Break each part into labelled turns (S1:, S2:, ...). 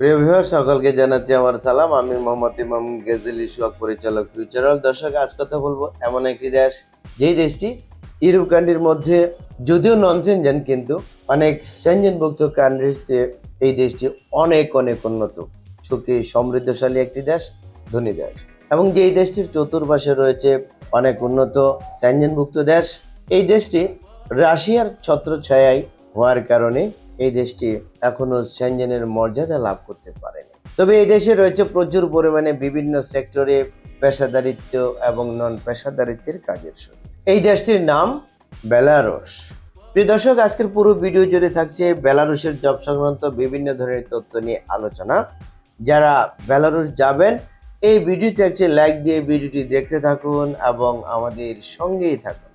S1: প্রিয় ভিউয়ার সকলকে জানাচ্ছি আমার সালাম। আমি মোহাম্মদ ইমাম গেজেলি সোহাগ পরিচালক ফিউচারাল দর্শক, আজ কথা বলব এমন একটি দেশ, যেই দেশটি ইউরোপ কান্ট্রির মধ্যে যদিও নন সেনজেন কিন্তু অনেক সেনজেনভুক্ত কান্ট্রির চেয়ে এই দেশটি অনেক অনেক উন্নত, সুখী, সমৃদ্ধশালী একটি দেশ, ধনী দেশ। এবং যেই দেশটির চতুর্পাশে রয়েছে অনেক উন্নত সেনজেনভুক্ত দেশ, এই দেশটি রাশিয়ার ছত্রছায়ায় হওয়ার কারণে এই দেশটি এখনও সেনজেনের মর্যাদা লাভ করতে পারেনি। তবে এই দেশে রয়েছে প্রচুর পরিমাণে বিভিন্ন সেক্টরে পেশাদারিত্ব এবং নন পেশাদারিত্বের কাজের সুযোগ। এই দেশটির নাম বেলারস প্রিয় দর্শক, আজকের পুরো ভিডিও জুড়ে থাকছে বেলারুশের জব সংক্রান্ত বিভিন্ন ধরনের তথ্য নিয়ে আলোচনা। যারা বেলারুশ যাবেন, এই ভিডিওতে একটি লাইক দিয়ে ভিডিওটি দেখতে থাকুন এবং আমাদের সঙ্গেই থাকুন।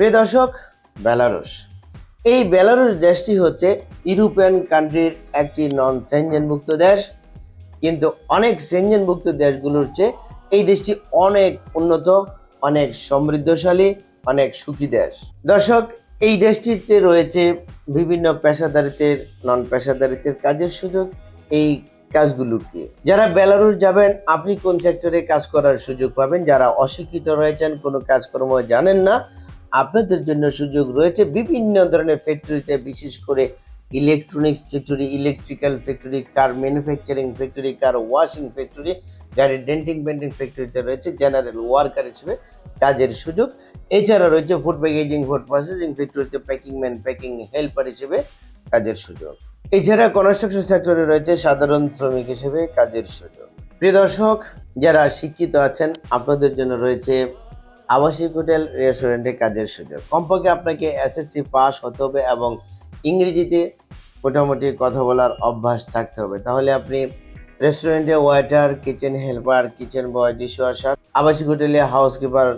S1: প্রিয় দর্শক, বেলারুশ। এই বেলারুশ দেশটি হচ্ছে ইউরোপিয়ান কান্ট্রির একটি নন সেনজেনভুক্ত দেশ। কিন্তু অনেক সেনজেনভুক্ত দেশগুলোর চেয়ে এই দেশটি অনেক উন্নত, অনেক সমৃদ্ধশালী, অনেক সুখী দেশ। দর্শক, এই দেশটিতে রয়েছে বিভিন্ন পেশাদারিত্বের নন পেশাদারিত্বের কাজের সুযোগ। এই কাজগুলো কি? যারা বেলারুশ যাবেন, আপনি কোন সেক্টরে কাজ করার সুযোগ পাবেন? যারা অশিক্ষিত রয়েছেন, কোনো কাজকর্ম জানেন না আপনাদের জন্য সুযোগ রয়েছে বিভিন্ন ধরনের ফ্যাক্টরিতে, বিশেষ করে electronics factory electrical factory car manufacturing factory car washing factory যারা ডেন্টিং পেন্টিং ফ্যাক্টরিতে রয়েছে জেনারেল ওয়ার্কার হিসেবে কাজের সুযোগ। এছাড়া রয়েছে ফুড প্যাকেজিং ফুড প্রসেসিং ফ্যাক্টরিতে প্যাকিং ম্যান প্যাকিং হেল্পার হিসেবে কাজের সুযোগ। এছাড়া কনস্ট্রাকশন সেক্টরে রয়েছে সাধারণ শ্রমিক হিসেবে কাজের সুযোগ। প্রিয় দর্শক, যারা শিক্ষিত আছেন, আপনাদের জন্য রয়েছে আবাসিক হোটেল রেস্টুরেন্টে কাজের সুযোগ। কমপক্ষে আপনাকে এসএসসি পাস হতে হবে এবং ইংরেজিতে মোটামুটি কথা বলার অভ্যাস থাকতে হবে। তাহলে আপনি রেস্টুরেন্টে waiter kitchen helper kitchen boy dishwasher আবাসিক হোটেলে হাউসকিপার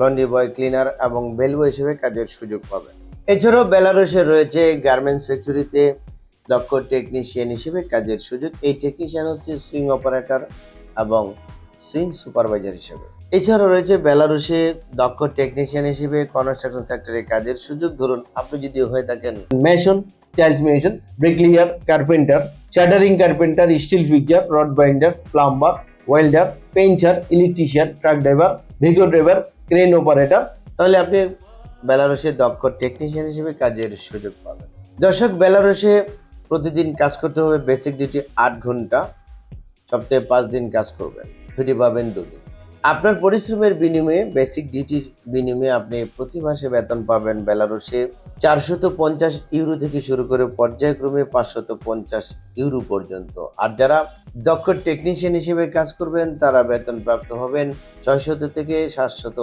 S1: লন্ড্রি বয় ক্লিনার এবং বেলবয় হিসেবে কাজের সুযোগ পাবেন। এছাড়াও বেলারুশে রয়েছে গার্মেন্টস ফ্যাক্টরিতে দক্ষ টেকনিশিয়ান হিসেবে কাজের সুযোগ। এই টেকনিশিয়ান হচ্ছে সুইং অপারেটর এবং সুইং সুপারভাইজার হিসেবে। এছাড়াও রয়েছে বেলারুশে দক্ষ টেকনিশিয়ান হিসেবে কনস্ট্রাকশন সেক্টরে কাজের সুযোগ ধরুন। আপনি যদি হয়ে থাকেন mason tiles mason bricklayer carpenter shuttering carpenter steel fixer rod binder plumber welder painter electrician truck driver vehicle driver crane operator তাহলে আপনি বেলারুশে দক্ষ টেকনিশিয়ান হিসেবে কাজের সুযোগ পাবেন। দর্শক, বেলারুশে প্রতিদিন কাজ করতে হবে বেসিক ডিউটি আট ঘণ্টা। সপ্তাহে পাঁচ দিন কাজ করবেন। ছুটি পাবেন দুদিন আপনার পরিশ্রমের বিনিময়ে বেসিক ডিউটির বিনিময়ে আপনি প্রতি মাসে বেতন পাবেন বেলারুশে চারশত পঞ্চাশ ইউরো থেকে শুরু করে পর্যায়ক্রমে পাঁচশত পঞ্চাশ ইউরো পর্যন্ত। আর যারা দক্ষ টেকনিশিয়ান হিসেবে কাজ করবেন, তারা বেতন প্রাপ্ত হবেন ছয়শত থেকে সাতশত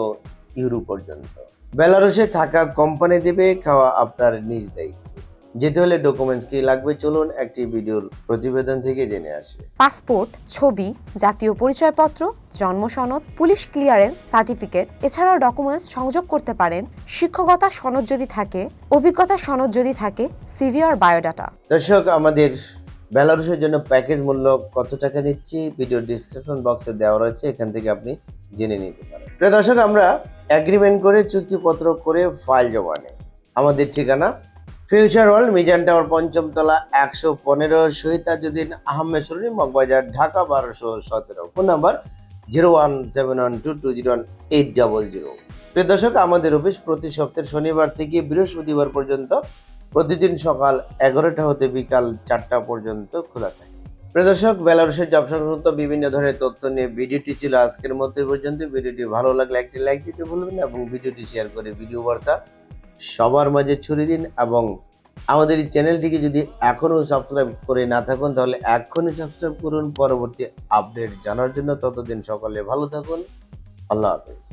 S1: ইউরো পর্যন্ত। বেলারুশে থাকা কোম্পানি দেবে, খাওয়া আপনার নিজ দায়িত্ব। যেতে হলে ডকুমেন্টস কি লাগবে? চলুন একটি ভিডিওর প্রতিবেদন থেকে জেনে আসি।
S2: পাসপোর্ট ছবি জাতীয় পরিচয়পত্র জন্ম সনদ পুলিশ ক্লিয়ারেন্স সার্টিফিকেট এছাড়াও ডকুমেন্টস সংযোগ করতে পারেন। শিক্ষকতা সনদ যদি থাকে অভিজ্ঞতা সনদ যদি থাকে সিভি আর বায়োডাটা
S1: দর্শক আমাদের বেলারুশের জন্য প্যাকেজ মূল্য কত টাকা নিচ্ছি? ভিডিও ডিসক্রিপশন বক্সে দেওয়া রয়েছে এখান থেকে আপনি জেনে নিতে পারেন। প্রিয় দর্শক আমরা এগ্রিমেন্ট করে চুক্তিপত্র করে ফাইল জমা নেই। আমাদের ঠিকানা ফিউচার ওয়ার্ল্ড মিজান টাওয়ার পঞ্চম তলা একশো পনেরো, শহীদ তাজুদ্দিন আহমেদ সরুনি, মগবাজার, ঢাকা বারোশো সতেরো। Phone number zero one seven one two two zero one eight double zero. প্রিয় দর্শক, আমাদের অফিস প্রতি সপ্তাহের শনিবার থেকে বৃহস্পতিবার পর্যন্ত প্রতিদিন সকাল এগারোটা হতে বিকাল চারটা পর্যন্ত খোলা থাকে। প্রিয় দর্শক, বেলারুশের জব সংক্রান্ত বিভিন্ন ধরনের তথ্য নিয়ে ভিডিওটি ছিল আজকের এই পর্যন্ত। ভিডিওটি ভালো লাগলে একটি লাইক দিতে ভুলবেন এবং ভিডিওটি শেয়ার করে ভিডিও বার্তা সবার মাঝে ছড়িয়ে দিন এবং আমাদের এই চ্যানেলটিকে যদি এখনও সাবস্ক্রাইব করে না থাকুন, তাহলে এখনই সাবস্ক্রাইব করুন। পরবর্তী আপডেট জানার জন্য ততদিন সকলে ভালো থাকুন। আল্লাহ হাফেজ।